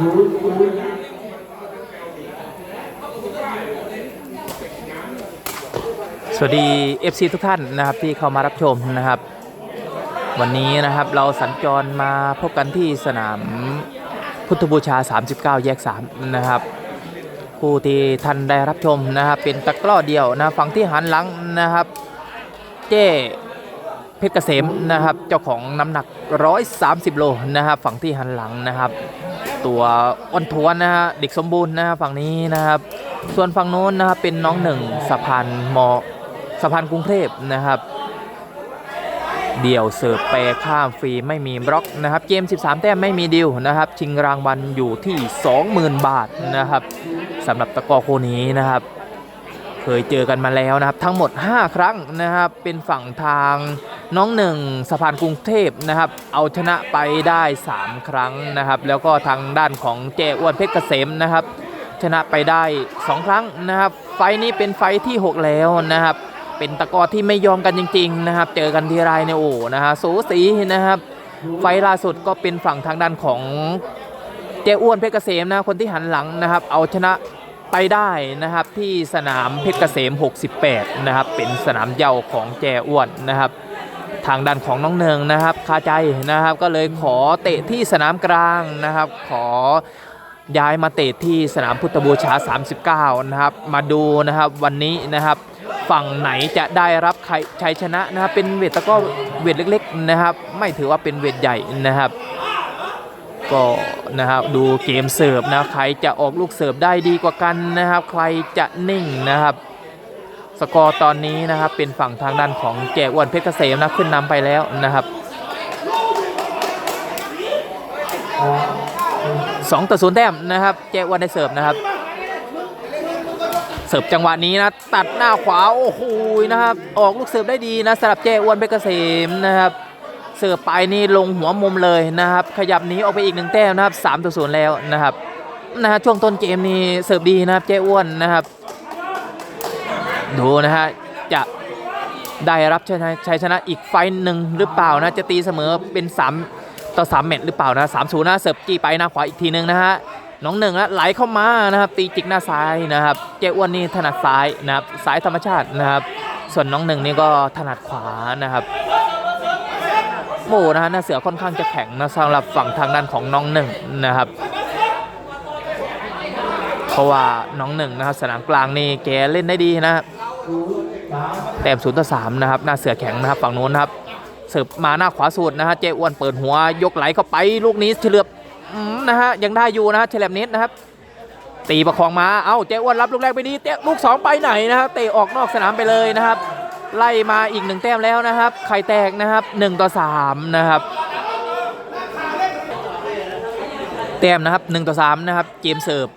สวัสดี FC ทุกท่านนะครับที่เข้ามารับชมนะครับ วันนี้นะครับเราสัญจรมาพบกันที่สนามพุทธบูชา 39 แยก 3 นะครับผู้ที่ท่านได้รับชมนะครับเป็นตะกร้อเดียวนะฝั่งที่หันหลังนะครับ เจ้ เพชรเกษมนะครับ เจ้าของน้ำหนัก 130 โลนะครับ ฝั่งที่หันหลังนะครับ ตัวอ้นทวนนะฮะเด็กสมบูรณ์นะครับฝั่งนี้นะครับ ส่วนฝั่งโน้นนะครับเป็นน้องหนึ่งสะพานมอสะพานกรุงเทพนะครับ เดี่ยวเสิร์ฟแปรข้ามฟรีไม่มีบล็อกนะครับเกม 13 แต้มไม่มีดิวนะครับ ชิงรางวัลอยู่ที่ 20,000 บาทนะครับสำหรับตะกร้อโคนี้นะครับเคยเจอกันมาแล้วนะครับ ทั้งหมด 5 ครั้งนะครับ เป็นฝั่งทาง น้องหนึ่งสะพานกรุงเทพนะครับ เอาชนะไปได้ 3 ครั้งนะครับ แล้วก็ทางด้านของเจอ้วนเพชรเกษมนะครับ ชนะไปได้ 2 ครั้งนะครับ ไฟนี้เป็นไฟที่ 6 แล้วนะครับ เป็นตะกอที่ไม่ยอมกันจริง ๆ นะครับ เจอกันทีไรเนี่ยโอ้นะฮะสูสีนะครับ ไฟล่าสุดก็เป็นฝั่งทางด้านของเจอ้วนเพชรเกษมนะคนที่หันหลังนะครับ เอาชนะไปได้นะครับที่สนามเพชรเกษม 68 นะครับ เป็นสนามเย้าของแจอ้วนนะครับ ทางด้านของน้องเนืองนะครับคาใจนะครับก็เลยขอเตะที่สนามกลางนะครับ ขอย้ายมาเตะที่สนามพุทธบูชา 39 นะครับ มาดูนะครับวันนี้นะครับ ฝั่งไหนจะได้รับชัยชนะนะครับ เป็นเวทตะก้อเวทเล็กๆนะครับ ไม่ถือว่าเป็นเวทใหญ่นะครับก็นะครับดูเกมเสิร์ฟนะใครจะออกลูกเสิร์ฟได้ดีกว่ากันนะครับ ใครจะนิ่งนะครับ สกอร์ตอนนี้นะครับเป็นฝั่งทางด้านของแจกอ้วนเพชรเกษมนะขึ้นนำไปแล้วนะครับสองต่อศูนย์แต้มนะครับ แจกอ้วนได้เสิร์ฟนะครับ เสิร์ฟจังหวะนี้นะตัดหน้าขวาโอ้โหนะครับ ออกลูกเสิร์ฟได้ดีนะสำหรับแจกอ้วนเพชรเกษมนะครับเสิร์ฟไปนี่ลงหัวมุมเลยนะครับ ขยับนี้ออกไปอีกหนึ่งแต้มนะครับ3ต่อ0แล้วนะครับนะฮะช่วงต้นเกมนี่เสิร์ฟดีนะครับเจ้อ้วนนะครับ ดูนะฮะจะได้รับชัยชชนะอีกไฟหนึ่งหรือเปล่านะจะตีเสมอเป็น 3 ต่อ3แมตช์หรือเปล่านะ3 0นย์นะเสิร์ฟจี้ไปหน้าขวาอีกทีหนึงนะฮะน้องหนึ่งนะไหลเข้ามานะครับตีจิกหน้าซ้ายนะครับเจ้อ้วนนี่ถนัดซ้ายนะครับซ้ายธรรมชาตินะครับ ส่วนน้องหนึ่งนี่ก็ถนัดขวานะครับโอ้นะฮะหน้าเสือค่อนข้างจะแข็งนะสำหรับฝั่งทางด้านของน้องหนึ่งนะครับเพราะว่าน้องหนึ่งนะครับสนามกลางนี่แกเล่นได้ดีนะครับ แต้มศูนย์ต่อสามนะครับ หน้าเสือแข็งนะครับ ฝั่งโน้นนะครับเสิร์ฟมาหน้าขวาสุดนะฮะเจอ้วนเปิดหัวยกไหลเข้าไปลูกนี้เฉลือบนะฮะยังได้อยู่นะฮะเฉลบนิดนะครับ ตีประคองมาเอ้าเจอ้วนรับลูกแรกไปดีเตะลูกสองไปไหนนะครับเตะออกนอกสนามไปเลยนะครับ ไล่มาอีกหนึ่งแต้มแล้วนะครับไข่แตกนะครับ1ต่อ3นะครับแต้มนะครับ1ต่อ3นะครับเกมเสิร์ฟ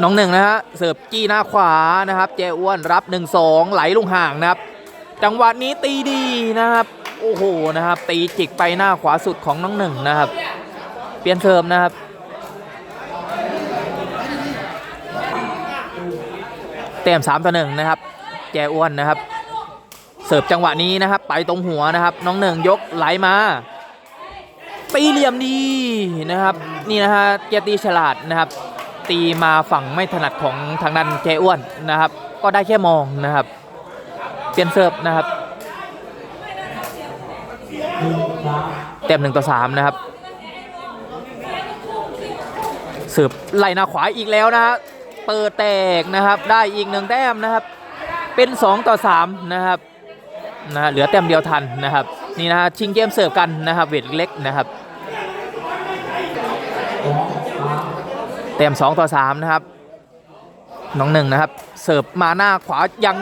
น้องหนึ่งนะฮะเสิร์ฟจี้หน้าขวานะครับ เจอ้วนรับ 1 2 ไหลลงห่างนะครับ จังหวะนี้ตีดีนะครับ โอ้โหนะครับ ตีจิกไปหน้าขวาสุดของน้องหนึ่งนะครับ เปลี่ยนเสิร์ฟนะครับแต้ม3ต่อ1นะครับ แจอ้วนนะครับ เสิร์ฟจังหวะนี้นะครับ ไปตรงหัวนะครับ น้องหนึ่งยกไหลมาตีเหลี่ยมดีนะครับ นี่นะฮะเกียรติฉลาดนะครับ ตีมาฝั่งไม่ถนัดของทางด้านแจอ้วนนะครับ ก็ได้แค่มองนะครับ เปลี่ยนเสิร์ฟนะครับเต็มหนึ่งต่อสามนะครับเสิร์ฟไล่หน้าขวาอีกแล้วนะฮะเปิดแตกนะครับ ได้อีกหนึ่งแต้มนะครับ เป็น 2 ต่อ 3 นะครับนะฮะเหลือแต้มเดียวทันนะครับ นี่นะฮะชิงเกมเสิร์ฟกันนะครับเวทเล็กนะครับ ต้ม2 ต่อ 3 นะครับ น้องหนึ่งนะครับ เสิร์ฟมาหน้าขวายัง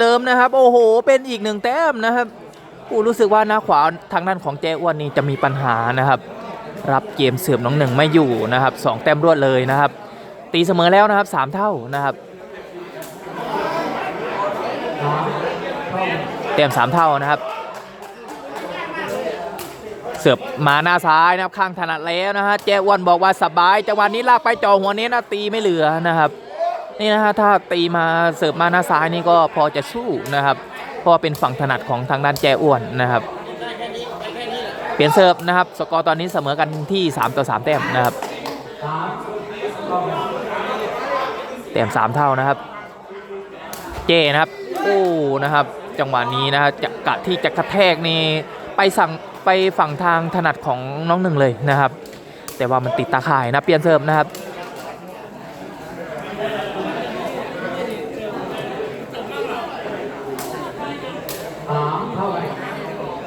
เดิมนะครับ โอ้โห เป็นอีกหนึ่งแต้มนะครับผู้รู้สึกว่าหน้าขวาทางด้านของเจ้อ้วนนี่จะมีปัญหานะครับ รับเกมเสิร์ฟน้องหนึ่งไม่อยู่นะครับสองแต้มรวดเลยนะครับ ตีเสมอแล้วนะครับสามเท่านะครับเต็มสามเท่านะครับ เสิร์ฟมาหน้าซ้ายนะครับข้างถนัดแล้วนะฮะเจ้อ้วนบอกว่าสบายจังหวะนี้ลากไปจ่อหัวเน้นนะตีไม่เหลือนะครับ นี่นะฮะถ้าตีมาเสิร์ฟมาหน้าซ้ายนี่ก็พอจะสู้นะครับเพราะว่าเป็นฝั่งถนัดของทางด้านแจ้อ้วนนะครับ เปลี่ยนเสิร์ฟนะครับ สกอร์ตอนนี้เสมอกันที่ 3 ต่อ 3 แต้มนะครับแต้มสามเท่านะครับ เจนะครับโอ้นะครับ จังหวะนี้นะฮะจะกะที่จะกระแทกนี่ไปสั่ง ไปฝั่งทางถนัดของน้องหนึ่งเลยนะครับ แต่ว่ามันติดตาข่ายนะเปลี่ยนเสิร์ฟนะครับ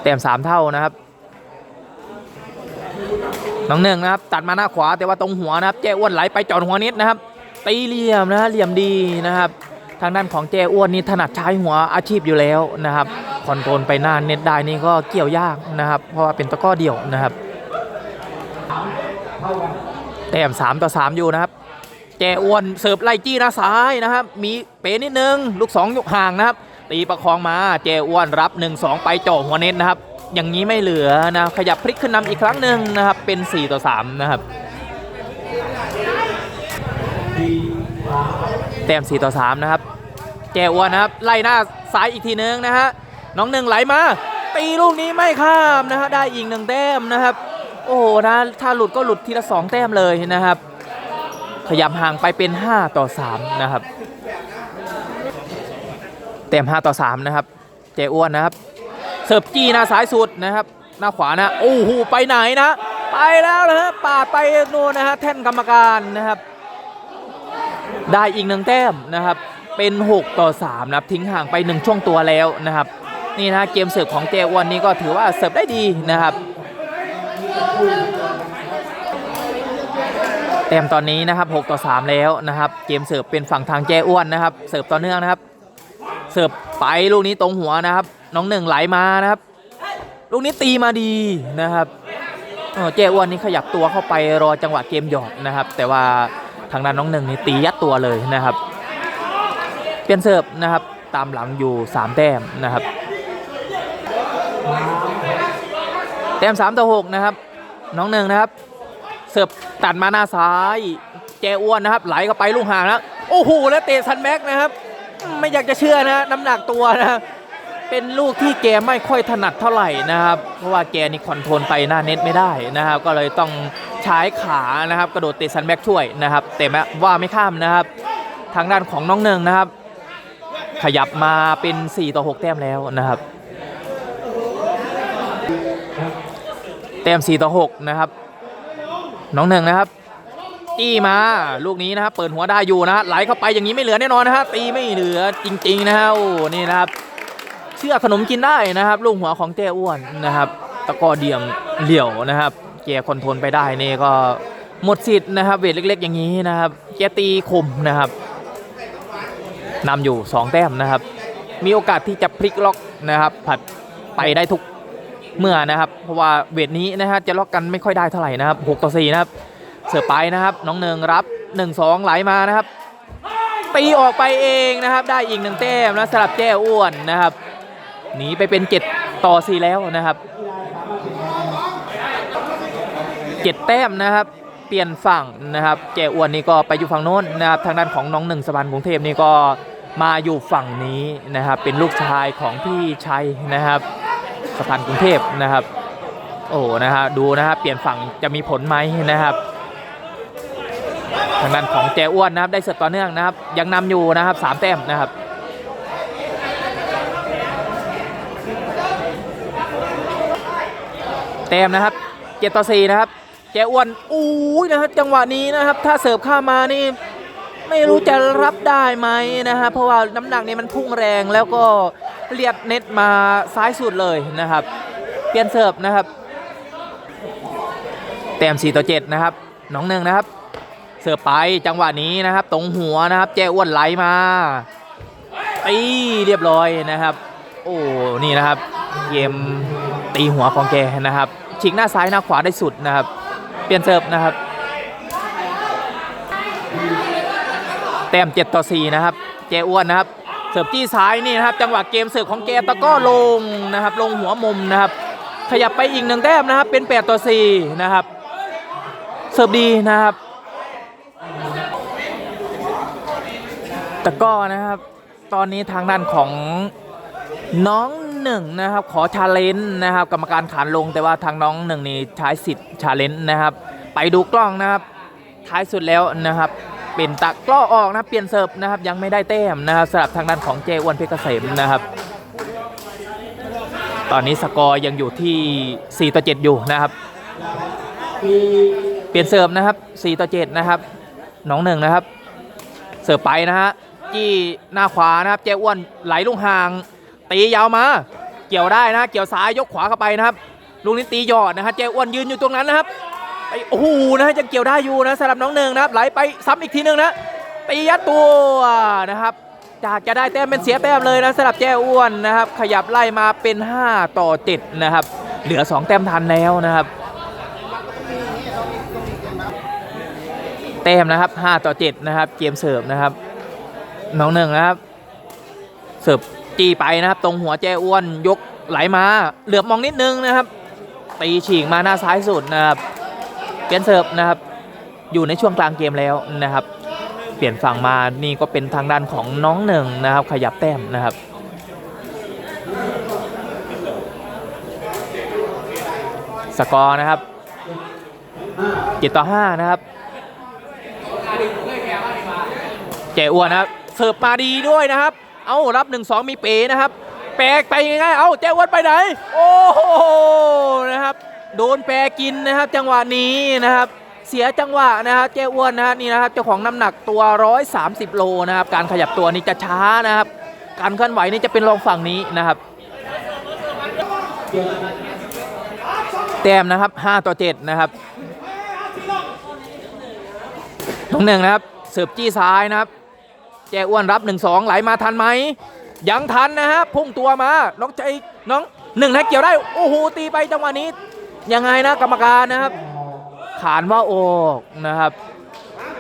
แต้มสามเท่านะครับ น้องหนึ่งนะครับ ตัดมาหน้าขวาแต่ว่าตรงหัวนะครับแจ้อ้วนไหลไปจอดหัวนิดนะครับ ตีเหลี่ยมนะเหลี่ยมดีนะครับ ทางด้านของแจ้อ้วนนี่ถนัดใช้หัวอาชีพอยู่แล้วนะครับคอนโทรลไปหน้าเน็ตได้นี่ก็เกี่ยวยากนะครับ เพราะว่าเป็นตะก้อเดี่ยวนะครับแต้ม3ต่อ3อยู่นะครับแจอ้วนเสิร์ฟไล่จี้น้าซ้ายนะครับ มีเป๋นิดนึง ลูก2ยกห่างนะครับ ตีประคองมาแจอ้วนรับ 1-2 ไปจ่อหัวเน็ตนะครับ อย่างนี้ไม่เหลือนะขยับพลิกขึ้นนำอีกครั้งหนึ่งนะครับ เป็น 4 ต่อ 3 นะครับ แต้ม4ต่อ3นะครับแจอ้วนนะครับไล่หน้าซ้ายอีกทีนึงนะฮะน้องหนึ่งไหลมา ตีลูกนี้ไม่ข้ามนะฮะได้อีกหนึ่งแต้มนะครับ โอ้โหนะถ้าหลุดก็หลุดทีละ 2 แต้มเลยนะครับ ขยับห่างไปเป็น 5 ต่อ 3 นะครับเต็ม5ต่อ 3 นะครับเจอ้วนนะครับเสิร์ฟจี้หน้าซ้ายสุดนะครับ หน้าขวานะโอ้โหไปไหนนะ ไปแล้วนะฮะปาดไปนู่นนะฮะแท่นกรรมการนะครับ ได้อีกหนึ่งแต้มนะครับ เป็น 6 ต่อ 3 นะครับ ทิ้งห่างไป 1 ช่วงตัวแล้วนะครับ นี่นะเกมเสิร์ฟของเจอ้วนนี่ก็ถือว่าเสิร์ฟได้ดีนะครับ แต้มตอนนี้นะครับ 6 ต่อ 3 แล้วนะครับ เกมเสิร์ฟเป็นฝั่งทางแจ้อ้วนนะครับ เสิร์ฟต่อเนื่องนะครับ เสิร์ฟไปลูกนี้ตรงหัวนะครับ น้องหนึ่งไหลมานะครับ ลูกนี้ตีมาดีนะครับเออแจ้อ้วนนี่ขยับตัวเข้าไปรอจังหวะเกมหยอดนะครับ แต่ว่า ทางด้านน้องหนึ่งนี่ตียัดตัวเลยนะครับ เปลี่ยนเสิร์ฟนะครับ ตามหลังอยู่ 3 แต้มนะครับ แต้ม3ต่อ6นะครับ น้องหนึ่งนะครับ เสิร์ฟตัดมาหน้าซ้ายแจอ้วนนะครับ ไหลเข้าไปลูกห่างนะโอ้โหแล้วเตะซันแม็กนะครับ ไม่อยากจะเชื่อนะน้ำหนักตัวนะเป็นลูกที่แกไม่ค่อยถนัดเท่าไหร่นะครับ เพราะว่าแกนี่คอนโทรลไปหน้าเน็ตไม่ได้นะครับ ก็เลยต้อง ใช้ขานะครับกระโดดเตะซันแบ็กช่วยนะครับแต่ว่าไม่ข้ามนะครับ ทางด้านของน้องหนึ่งนะครับ ขยับมาเป็น 4 ต่อ 6 แต้มแล้วนะครับแต้ม4ต่อ6นะครับ น้องหนึ่งนะครับจี้มาลูกนี้นะครับเปิดหัวได้อยู่นะไหลเข้าไปอย่างนี้ไม่เหลือแน่นอนนะฮะตีไม่เหลือจริง ๆ นะฮะโอ้นี่นะครับ เชื่อขนมกินได้นะครับ ลูกหัวของเจ้อ้วนนะครับ ตะกอเดียมเหลี่ยวนะครับ แกคอนโทรลไปได้นี่ก็หมดสิทธิ์นะครับเวทเล็ก ๆ อย่างนี้นะครับแกตีคมนะครับนำอยู่ 2 แต้มนะครับ มีโอกาสที่จะพลิกล็อกนะครับ ผัดไปได้ทุกเมื่อนะครับ เพราะว่าเวทนี้นะฮะจะล็อกกันไม่ค่อยได้เท่าไหร่นะครับ6ต่อ4นะครับเสือไปนะครับ น้องเนืองรับ 1-2 ไหลมานะครับ ตีออกไปเองนะครับ ได้อีกหนึ่งแต้มนะสลับแจ้อ้วนนะครับหนีไปเป็น 7 ต่อ 4 แล้วนะครับ 7 แต้มนะครับ เปลี่ยนฝั่งนะครับแจ้อ้วนนี่ก็ไปอยู่ฝั่งโน้นนะครับ ทางด้านของน้องหนึ่งสะพานกรุงเทพนี่ก็มาอยู่ฝั่งนี้นะครับ เป็นลูกชายของพี่ชัยนะครับสะพานกรุงเทพนะครับ โอ้นะฮะดูนะฮะเปลี่ยนฝั่งจะมีผลไหมนะครับ ทางด้านของแจอ้วนนะครับ ได้เสิร์ฟต่อเนื่องนะครับ ยังนำอยู่นะครับสามแต้มนะครับแต้มนะครับเจ็ดต่อสี่นะครับ จอ้วนอู้ยนะครับจังหวะนี้นะครับ ถ้าเสิร์ฟข้ามานี่ ไม่รู้จะรับได้ไหมนะครับเพราะว่าน้ำหนักนี่มันพุ่งแรงแล้วก็เลียดเน็ตมาซ้ายสุดเลยนะครับ เปลี่ยนเสิร์ฟนะครับแต้ม4ต่อ7นะครับน้องหนึ่งนะครับ เสิร์ฟไปจังหวะนี้นะครับ ตรงหัวนะครับแจ้อ้วนไหลมาตีเรียบร้อยนะครับ โอ้นี่นะครับเกมตีหัวของแกนะครับชิงหน้าซ้ายหน้าขวาได้สุดนะครับ เปลี่ยนเสิร์ฟนะครับ แต้ม7ต่อ4นะครับแจอ้วนนะครับ เสิร์ฟจี้ซ้ายนี่นะครับ จังหวะเกมเสิร์ฟของแกตะก็ลงนะครับ ลงหัวมุมนะครับ ขยับไปอีกหนึ่งแต้มนะครับ เป็น8ต่อ4นะครับ เสิร์ฟดีนะครับ ตะก้อนะครับ ตอนนี้ทางด้านของ น้องหนึ่งนะครับขอชาเลนจ์นะครับ กรรมการขานลงแต่ว่าทางน้องหนึ่งนี่ใช้สิทธิ์ชาเลนจ์นะครับ ไปดูกล้องนะครับ ท้ายสุดแล้วนะครับ เป็นตะกล้อออกนะเปลี่ยนเสิร์ฟนะครับ ยังไม่ได้แต้มนะครับสำหรับทางด้านของเจอ้วนเพชรเกษมนะครับ ตอนนี้สกอร์ยังอยู่ที่ 4 ต่อ 7 อยู่นะครับ เปลี่ยนเสิร์ฟนะครับ 4 ต่อ 7 นะครับ น้องหนึ่งนะครับ เสิร์ฟไปนะฮะจี้หน้าขวานะครับเจ้อ้วนไหลลงห่าง ตียาวมา เกี่ยวได้นะ เกี่ยวซ้ายยกขวาเข้าไปนะครับลูกนี้ตีหยอดนะฮะเจ้อ้วนยืนอยู่ตรงนั้นนะครับไอ้โอ้โหนะฮะยังเกี่ยวได้อยู่นะสำหรับน้องหนึ่งนะครับไหลไปซ้ำอีกทีหนึงนะตียัดตัวนะครับจากจะได้แต้มเป็นเสียแต้มเลยนะสำหรับแจ้อ้วนนะครับ ขยับไล่มาเป็น 5 ต่อ7นะครับ เหลือ 2 แต้มทันแล้วนะครับ แต้มนะครับ 5 ต่อ 7 นะครับ เกมเสิร์ฟนะครับ น้องหนึ่งนะครับ เสิร์ฟ จีไปนะครับ ตรงหัวแจ้อ้วนยกไหลมา เหลือบมองนิดนึงนะครับ ตีฉีกมาหน้าซ้ายสุดนะครับเปลี่ยนเสิร์ฟนะครับ อยู่ในช่วงกลางเกมแล้วนะครับ เปลี่ยนฝั่งมานี่ก็เป็นทางด้านของน้องหนึ่งนะครับ ขยับแต้มนะครับสกอร์นะครับ7ต่อ5นะครับเจอ้วนนะครับเสิร์ฟมาดีด้วยนะครับ เอารับ 1-2 มีเป๋นะครับ แปลกไปง่ายๆเอาเจอ้วนไปไหน โอ้โหนะครับ โดนแปรกินนะครับจังหวะนี้นะครับเสียจังหวะนะครับเจ้อ้วนนะฮะนี่นะครับเจ้าของน้ำหนักตัว 130 โลนะครับ การขยับตัวนี่จะช้านะครับ การเคลื่อนไหวนี่จะเป็นรองฝั่งนี้นะครับ แต้มนะครับ 5 ต่อ 7 นะครับน้องหนึ่งนะครับเสิร์ฟจี้ซ้ายนะครับ แจ้อ้วนรับ 1-2 ไหลมาทันไหมยังทันนะครับพุ่งตัวมา น้องใจน้องหนึ่งนะเกี่ยวได้ โอ้โหตีไปจังหวะนี้ ยังไงนะกรรมการนะครับ ขานว่าโอกนะครับ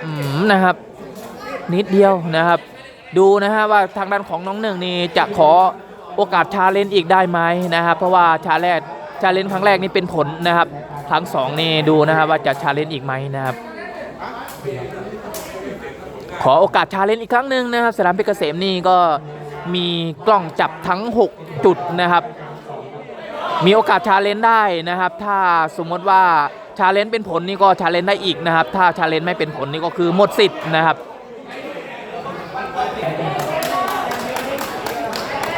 อืมนะครับ นิดเดียวนะครับ ดูนะฮะว่าทางด้านของน้องหนึ่งนี่จะขอโอกาสชาเลนจ์อีกได้ไหมนะครับ เพราะว่าชาแรกชาเลนจ์ครั้งแรกนี่เป็นผลนะครับ ครั้งสองนี่ดูนะครับว่าจะชาเลนจ์อีกไหมนะครับ ขอโอกาสชาเลนจ์อีกครั้งหนึ่งนะครับสนามเพชรเกษมนี่ก็มีกล้องจับทั้ง 6 จุดนะครับ มีโอกาสชาเลนจ์ได้นะครับ ถ้าสมมติว่าชาเลนจ์เป็นผลนี่ก็ชาเลนจ์ได้อีกนะครับ ถ้าชาเลนจ์ไม่เป็นผลนี่ก็คือหมดสิทธิ์นะครับ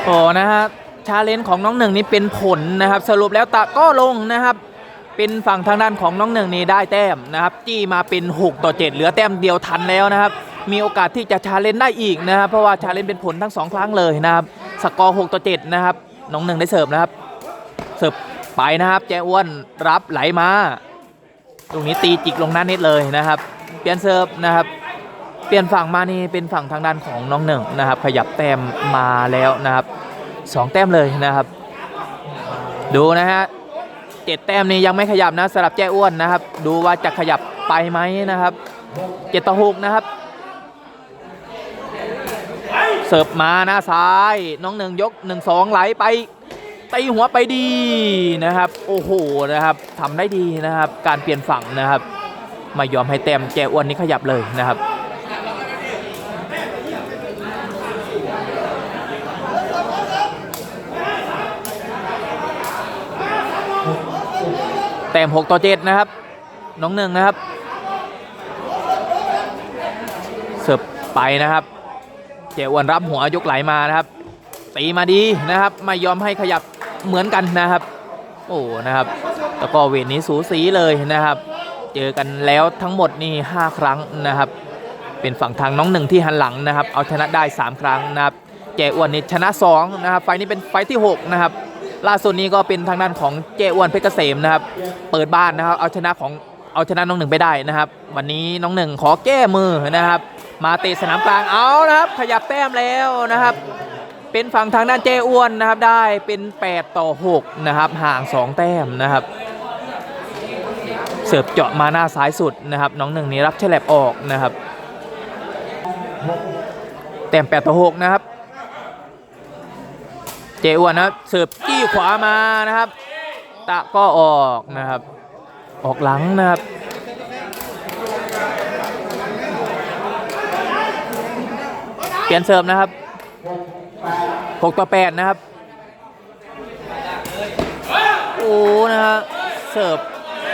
โอ้นะฮะชาเลนจ์ของน้องหนึ่งนี่เป็นผลนะครับ สรุปแล้วตะก็ลงนะครับ เป็นฝั่งทางด้านของน้องหนึ่งนี่ได้แต้มนะครับ จี้มาเป็น 6 ต่อ 7 เหลือแต้มเดียวทันแล้วนะครับ มีโอกาสที่จะชาเลนได้อีกนะครับ เพราะว่าชาเลนเป็นผลทั้งสองครั้งเลยนะครับ สกอร์ 6 ต่อ 7 นะครับ น้องหนึ่งได้เสิร์ฟนะครับ เสิร์ฟไปนะครับ แจ้อ้วนรับไหลมาตรงนี้ตีจิกลงหน้าเน็ตเลยนะครับ เปลี่ยนเสิร์ฟนะครับ เปลี่ยนฝั่งมานี่เป็นฝั่งทางด้านของน้องหนึ่งนะครับ ขยับแต้มมาแล้วนะครับสองแต้มเลยนะครับ ดูนะฮะเจ็ดแต้มนี้ยังไม่ขยับนะสำหรับแจ้อ้วนนะครับ ดูว่าจะขยับไปไหมนะครับเจ็ดต่อหกนะครับ เสิร์ฟมาหน้าซ้าย น้องหนึ่งยกหนึ่งสองไหลไปตีหัวไปดีนะครับ โอ้โหนะครับทำได้ดีนะครับ การเปลี่ยนฝั่งนะครับไม่ยอมให้แต้มแจอ้วนนี้ขยับเลยนะครับแต้ม6ต่อ7นะครับ น้องหนึ่งนะครับ เสิร์ฟไปนะครับ เจอ้วนรับหัวยกไหลมานะครับ ตีมาดีนะครับ ไม่ยอมให้ขยับเหมือนกันนะครับ โอ้นะครับแล้วก็เวทนี้สูสีเลยนะครับ เจอกันแล้วทั้งหมดนี่5ครั้งนะครับ เป็นฝั่งทางน้องหนึ่งที่หันหลังนะครับ เอาชนะได้ 3 ครั้งนะครับเจอ้วนนี่ชนะ2นะครับไฟนี้เป็นไฟที่ 6 นะครับ ล่าสุดนี้ก็เป็นทางด้านของเจอ้วนเพชรเกษมนะครับ เปิดบ้านนะครับ เอาชนะของเอาชนะน้องหนึ่งไปได้นะครับ วันนี้น้องหนึ่งขอแก้มือนะครับ มาเตะสนามกลางเอานะครับ ขยับแต้มแล้วนะครับ เป็นฝั่งทางด้านเจอ้วนนะครับ ได้เป็น 8 ต่อ 6 นะครับ ห่าง 2 แต้มนะครับ เสิร์ฟเจาะมาหน้าซ้ายสุดนะครับ น้องหนึ่งนี้รับเฉลบออกนะครับ แต้ม 8 ต่อ 6 นะครับ เจอ้วนนะครับ เสิร์ฟจี้ขวามานะครับ ตะก็ออกนะครับ ออกหลังนะครับ เปลี่ยนเสิร์ฟนะครับ6ต่อ8นะครับ โอ้นะฮะเสิร์ฟ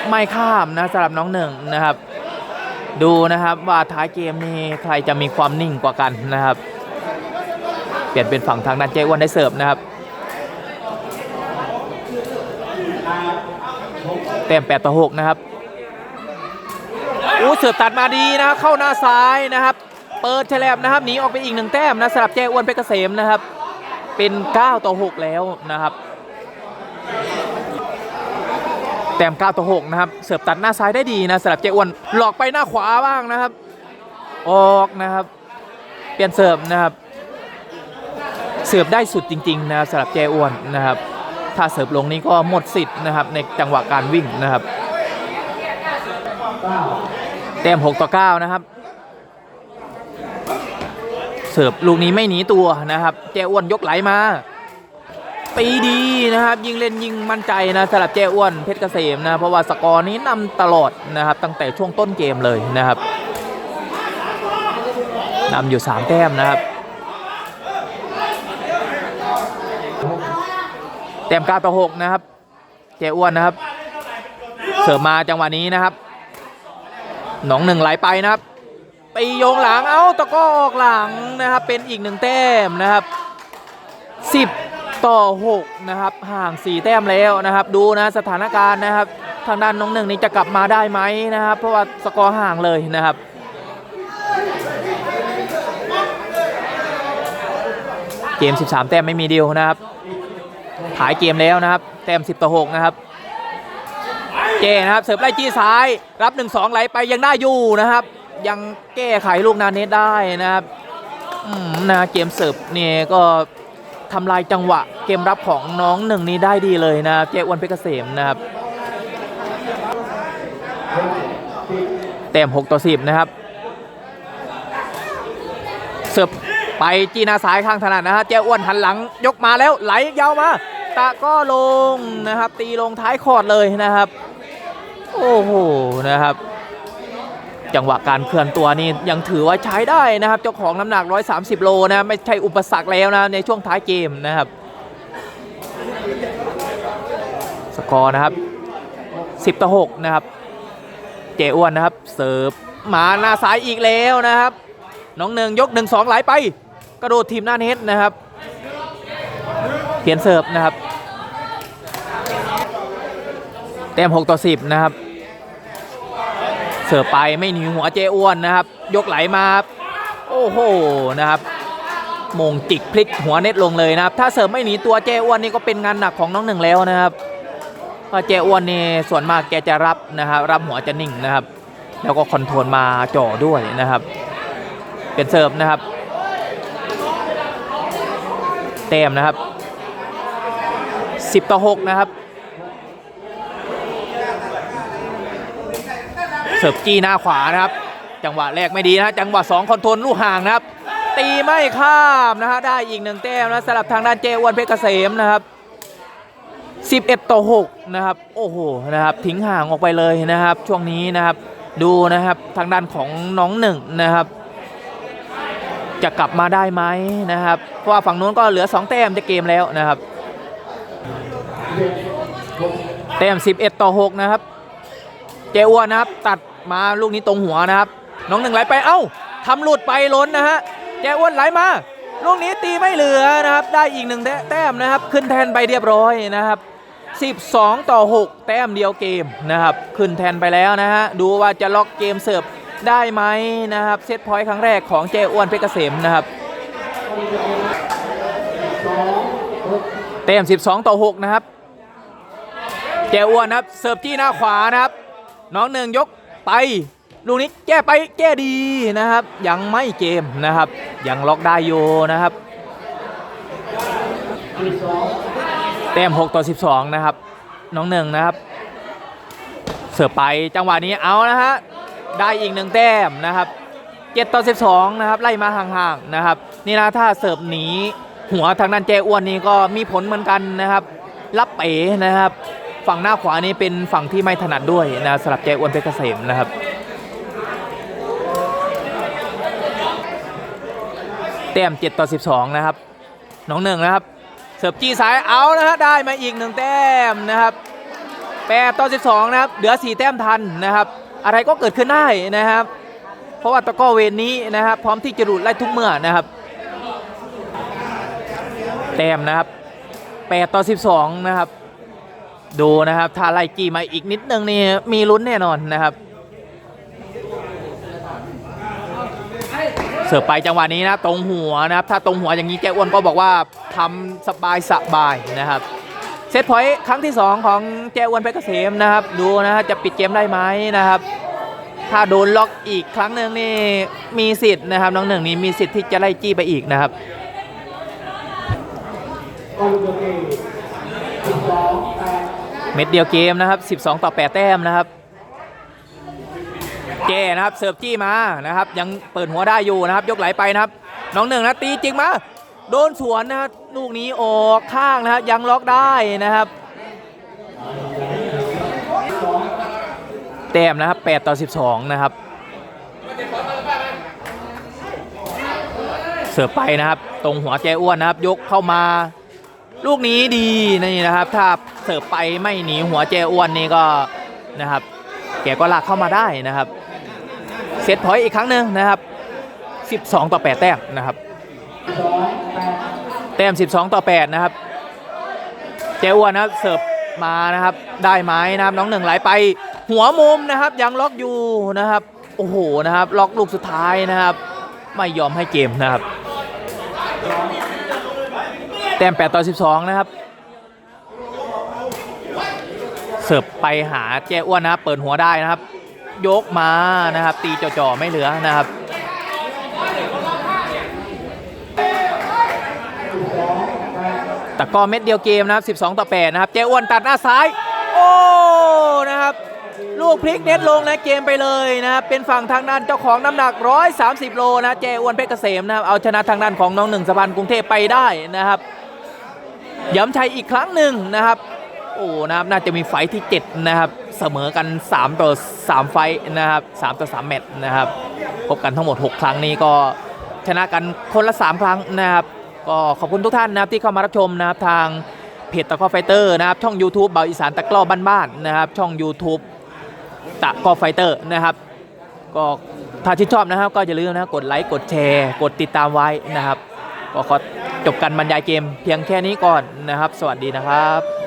ไม่ข้ามนะสำหรับน้องหนึ่งนะครับ ดูนะครับว่าท้ายเกมนี้ใครจะมีความนิ่งกว่ากันนะครับ เปลี่ยนเป็นฝั่งทางด้านเจ๊อ้วนได้เสิร์ฟนะครับแต้ม8ต่อ6นะครับอู้เสิร์ฟตัดมาดีนะเข้าหน้าซ้ายนะครับ เปิดแฉลบนะครับหนีออกไปอีกหนึ่งแต้มนะสำหรับเจ้อ้วนเพชรเกษมนะครับ เป็น 9 ต่อ 6 แล้วนะครับ แต้ม 9 ต่อ 6 นะครับ เสิร์ฟตัดหน้าซ้ายได้ดีนะสำหรับเจ้อ้วนหลอกไปหน้าขวาบ้างนะครับ ออกนะครับ เปลี่ยนเสิร์ฟนะครับ เสิร์ฟได้สุดจริง ๆ นะสำหรับเจ้อ้วนนะครับ ถ้าเสิร์ฟลงนี้ก็หมดสิทธิ์นะครับในจังหวะการวิ่งนะครับ แต้ม 6 ต่อ 9 นะครับ เสิร์ฟลูกนี้ไม่หนีตัวนะครับเจ้อ้วนยกไหลมาตีดีนะครับ ยิงเล่นยิงมั่นใจนะสำหรับเจ้อ้วนเพชรเกษมนะเพราะว่าสกอร์นี้นำตลอดนะครับ ตั้งแต่ช่วงต้นเกมเลยนะครับนำอยู่ 3 แต้มนะครับ แต้ม9ต่อ6นะครับ เจ้อ้วนนะครับ เสิร์ฟมาจังหวะนี้นะครับ หนองหนึ่งไหลไปนะครับ ตีโยงหลัง เอ้าตะก้อออกหลังนะครับ เป็นอีกหนึ่งแต้มนะครับ 10 ต่อ 6 นะครับ ห่าง 4 แต้มแล้วนะครับ ดูนะสถานการณ์นะครับ ทางด้านน้องหนึ่งนี้จะกลับมาได้ไหมนะครับ เพราะว่าสกอร์ห่างเลยนะครับเกม 13 แต้มไม่มีเดีลนะครับขายเกมแล้วนะครับ แต้ม 10 ต่อ 6 นะครับ เจนะครับ เสิร์ฟไล่จี้ซ้าย รับ 1-2 ไหลไปยังได้อยู่นะครับ ยังแก้ไขลูกนาเนตได้นะครับนะเกมเสิร์ฟเนี่ยก็ทำลายจังหวะเกมรับของน้องหนึ่งนี้ได้ดีเลยนะเจอ้วนเพชรเกษมนะครับแต้ม6ต่อ10 นะครับ เสิร์ฟไปจีนาซ้ายข้างถนัดนะฮะเจ้าอ้วนหันหลังยกมาแล้วไหลยาวมาตะก็ลงนะครับ ตีลงท้ายคอร์ดเลยนะครับ โอ้โหนะครับ จังหวะการเคลื่อนตัวนี่ยังถือว่าใช้ได้นะครับ เจ้าของน้ำหนัก 130 โลนะไม่ใช่อุปสรรคแล้วนะในช่วงท้ายเกมนะครับ สกอร์นะครับ 10 ต่อ 6 นะครับ เจอ้วนนะครับ เสิร์ฟมาหน้าซ้ายอีกแล้วนะครับ น้องหนึ่งยก 1 2 ไหลไป กระโดดทีมหน้าเน็ตนะครับ เปลี่ยนเสิร์ฟนะครับ แต้ม 6 ต่อ 10 นะครับ เสิร์ฟไปไม่หนีหัวเจอ้วนนะครับ ยกไหลมา โอ้โหนะครับมงจิกพลิกหัวเน็ตลงเลยนะครับ ถ้าเสิร์ฟไม่หนีตัวเจอ้วนนี่ก็เป็นงานหนักของน้องหนึ่งแล้วนะครับเพราะเจอ้วนนี่ส่วนมากแกจะรับนะครับ รับหัวจะนิ่งนะครับ แล้วก็คอนโทรลมาจ่อด้วยนะครับ เป็นเสิร์ฟนะครับเต็มนะครับ 10 ต่อ 6 นะครับ สิร์ฟจี้หน้าขวานะครับ จังหวะแรกไม่ดีนะฮะจังหวะ2คอนโทรลลูกห่างนะครับ ตีไม่ข้ามนะฮะได้อีกหนึ่งแต้มนะสำหรับทางด้านเจอ้วนเพชรเกษมนะครับ11ต่อ6นะครับโอ้โหนะครับทิ้งห่างออกไปเลยนะครับ ช่วงนี้นะครับดูนะครับทางด้านของน้องหนึ่งนะครับ จะกลับมาได้ไหมนะครับเพราะว่าฝั่งนู้นก็เหลือ 2 แต้มจะเกมแล้วนะครับ แต้ม 11 ต่อ 6 นะครับ เจอ้วนนะครับตัด มาลูกนี้ตรงหัวนะครับ น้องหนึ่งไหลไปเอ้าทำหลุดไปล้นนะฮะเจอ้วนไหลมาลูกนี้ตีไม่เหลือนะครับ ได้อีกหนึ่งแต้มนะครับ ขึ้นแทนไปเรียบร้อยนะครับ 12 ต่อ 6 แต้มเดียวเกมนะครับ ขึ้นแทนไปแล้วนะฮะดูว่าจะล็อกเกมเสิร์ฟได้ไหมนะครับเซตพอยต์ครั้งแรกของเจอ้วนเพชรเกษมนะครับเต็ม 12 ต่อ 6 นะครับ เจอ้วนนะครับ เสิร์ฟที่หน้าขวานะครับ น้องหนึ่งยก ไปลูกนี้แก้ไปแก้ดีนะครับ ยังไม่เกมนะครับ ยังล็อกได้อยู่นะครับแต้ม6ต่อ 12 นะครับ น้องหนึ่งนะครับ เสิร์ฟไปจังหวะนี้เอานะฮะได้อีกหนึ่งแต้มนะครับ7ต่อ 12 นะครับ ไล่มาห่างๆนะครับ นี่นะถ้าเสิร์ฟหนีหัวทางด้านเจอ้วนนี่ก็มีผลเหมือนกันนะครับ รับเป๋นะครับ ฝั่งหน้าขวานี่เป็นฝั่งที่ไม่ถนัดด้วยนะสำหรับเจอ้วนเพชรเกษมนะครับแต้ม7ต่อ 12 นะครับ น้องหนึ่งนะครับ เสิร์ฟจี้ซ้ายเอานะฮะได้มาอีกหนึ่งแต้มนะครับ8ต่อ 12 นะครับ เหลือ 4 แต้มทันนะครับ อะไรก็เกิดขึ้นได้นะครับ เพราะว่าตะก้อเวรนี้นะครับ พร้อมที่จะหลุดไล่ทุกเมื่อนะครับ แต้มนะครับ8ต่อ 12 นะครับ ดูนะครับ ถ้าไล่จีมาอีกนิดนึงนี่มีลุ้นแน่นอนนะครับ เสิร์ฟไปจังหวะนี้นะตรงหัวนะครับ ถ้าตรงหัวอย่างนี้แจ้อ้วนก็บอกว่าทำสบายสบายนะครับเซตพอยต์ครั้งที่ 2 ของแจ้อ้วนเพชรเกษมนะครับ ดูนะฮะจะปิดเกมได้ไหมนะครับ ถ้าโดนล็อกอีกครั้งหนึ่งนี่มีสิทธิ์นะครับน้องหนึ่งนี่มีสิทธิ์ที่จะไล่จี้ไปอีกนะครับ เม็ดเดียวเกมนะครับ 12 ต่อ 8 แต้มนะครับเจนะครับเสิร์ฟจี้มานะครับ ยังเปิดหัวได้อยู่นะครับ ยกไหลไปนะครับ น้องหนึ่งนะตีจริงมาโดนสวนนะครับลูกนี้ออกข้างนะครับยังล็อกได้นะครับแต้มนะครับ 8 ต่อ 12 นะครับ เสิร์ฟไปนะครับ ตรงหัวแจอ้วนนะครับ ยกเข้ามา ลูกนี้ดีนี่นะครับ ถ้าเสิร์ฟไปไม่หนีหัวแจอ้วนนี่ก็นะครับ แกก็ลากเข้ามาได้นะครับเซตพอยต์อีกครั้งหนึ่งนะครับ 12 ต่อ 8 แต้มนะครับ แต้ม 12 ต่อ 8 นะครับ เจอ้วนนะครับเสิร์ฟมานะครับ ได้ไหมนะครับน้องหนึ่งไหลไปหัวมุมนะครับ ยังล็อกอยู่นะครับ โอ้โหนะครับ ล็อกลูกสุดท้ายนะครับ ไม่ยอมให้เกมนะครับ แต้ม8ต่อ 12 นะครับ เสิร์ฟไปหาเจ้อ้วนนะครับ เปิดหัวได้นะครับ ยกมานะครับ ตีจ่อๆไม่เหลือนะครับตะกร้อเม็ดเดียวเกมนะครับ 12 ต่อ 8 นะครับ เจ้อ้วนตัดหน้าซ้าย โอ้ นะครับ ลูกพลิกเน็ตลงนะเกมไปเลยนะครับ เป็นฝั่งทางด้านเจ้าของน้ำหนัก 130 โลนะ เจ้อ้วนเพชรเกษมนะครับ เอาชนะทางด้านของน้องหนึ่งสะพานกรุงเทพไปได้นะครับ ย้ำชัยอีกครั้งหนึ่งนะครับ โอ้นะครับน่าจะมีไฟที่ 7 นะครับ เสมอกัน 3 ต่อ 3 ไฟนะครับ3ต่อ 3 แมตช์นะครับ พบกันทั้งหมด 6 ครั้งนี้ก็ชนะกันคนละ 3 ครั้งนะครับ ก็ขอบคุณทุกท่านนะครับที่เข้ามารับชมนะครับทางเพจตะก้อไฟเตอร์นะครับ ช่อง YouTube เบาอีสานตะกร้อบ้านๆนะครับ ช่อง YouTube ตะก้อไฟเตอร์นะครับก็ถ้าชื่นชอบนะครับก็อย่าลืมนะกดไลค์กดแชร์ กดติดตามไว้นะครับ ก็ขอจบการบรรยายเกมเพียงแค่นี้ก่อนนะครับ สวัสดีนะครับ